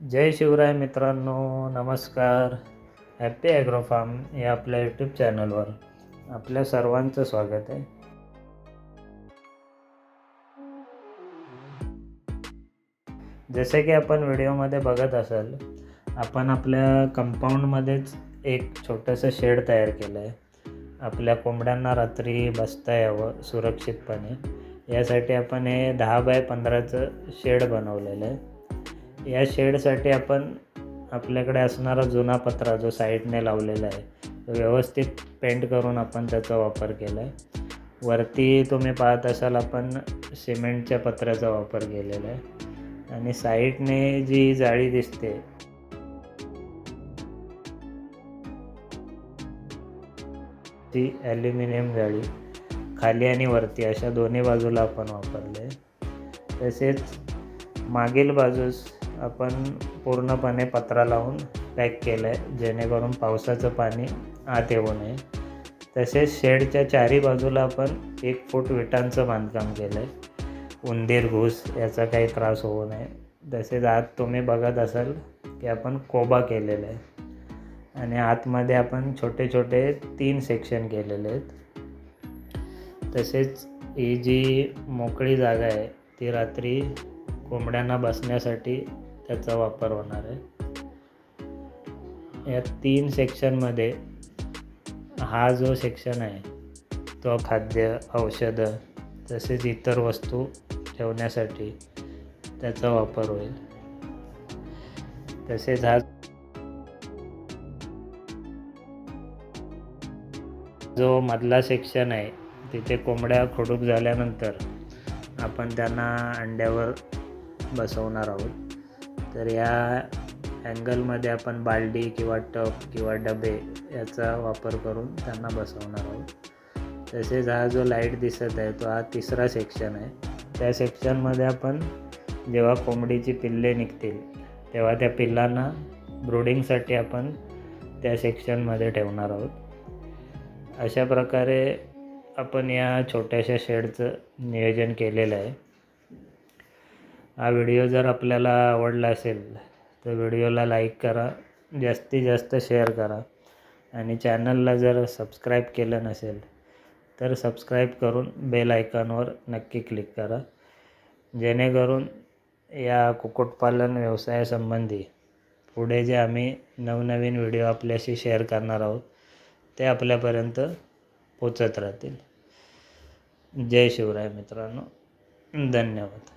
जय शिवराय मित्रांनो नमस्कार. Happy agro form या आपल्या यूट्यूब चॅनलवर आपल्या सर्वांचं स्वागत आहे. जसे की आपण व्हिडिओमध्ये बघत असाल आपण आपल्या कंपाऊंडमध्येच एक छोटंसं शेड तयार केलं आहे आपल्या कोंबड्यांना रात्री बसता यावं सुरक्षितपणे. यासाठी आपण हे दहा बाय पंधराचं शेड बनवलेलं आहे. या शेडसाठी आपण आपल्याकडे असणारा जुना पत्रा जो साईडने लावलेला आहे तो व्यवस्थित पेंट करून आपण त्याचा वापर केला आहे वरती तुम्ही पाहत असाल आपण सिमेंटच्या पत्र्याचा वापर केलेला आहे. आणि साईडने जी जाळी दिसते ती ॲल्युमिनियम जाळी खाली आणि वरती अशा दोन्ही बाजूला आपण वापरले तसेच मागील बाजूस आपण पूर्णपणे पत्रा लावून पॅक केलं आहे जेणेकरून पावसाचं पाणी आत येऊ नये. तसेच शेडच्या चारी बाजूला आपण एक फूट विटांचं बांधकाम केलं आहे उंदीर घुस याचा काही त्रास होऊ नये. तसेच आत तुम्ही बघत असाल की आपण कोबा केलेला आहे. आणि आतमध्ये आपण छोटे छोटे तीन सेक्शन केलेले आहेत. तसेच ही जी मोकळी जागा आहे ती रात्री कोंबड्यांना बसण्यासाठी त्याचा वापर होणार आहे. या तीन सेक्शनमध्ये हा जो सेक्शन आहे तो खाद्य औषधं तसेच इतर वस्तू ठेवण्यासाठी त्याचा वापर होईल. तसेच हा जो मधला सेक्शन आहे तिथे कोंबड्या खडूक झाल्यानंतर आपण त्यांना अंड्यावर बसवणार आहोत. तर या अँगलमध्ये आपण बालडी किंवा टप किंवा डबे याचा वापर करून त्यांना बसवणार आहोत. तसेच हा जो लाइट दिसत आहे तो हा तिसरा सेक्शन आहे. त्या सेक्शनमध्ये आपण जेव्हा कोंबडीची पिल्ले निघतील तेव्हा त्या पिल्लांना ब्रोडिंगसाठी आपण त्या सेक्शनमध्ये ठेवणार आहोत. अशा प्रकारे आपण या छोट्याशा शेडचं नियोजन केलेलं आहे. हा व्हिडिओ जर आपल्याला आवडला असेल तर व्हिडिओला लाईक करा जास्तीत जास्त शेअर करा. आणि चॅनलला जर सबस्क्राईब केलं नसेल तर सबस्क्राईब करून बेल आयकॉनवर नक्की क्लिक करा. जेणेकरून या कुक्कुटपालन व्यवसायासंबंधी पुढे जे आम्ही नवनवीन व्हिडिओ आपल्याशी शेअर करणार आहोत ते आपल्यापर्यंत पोचत राहतील. जय शिवराय मित्रांनो. धन्यवाद.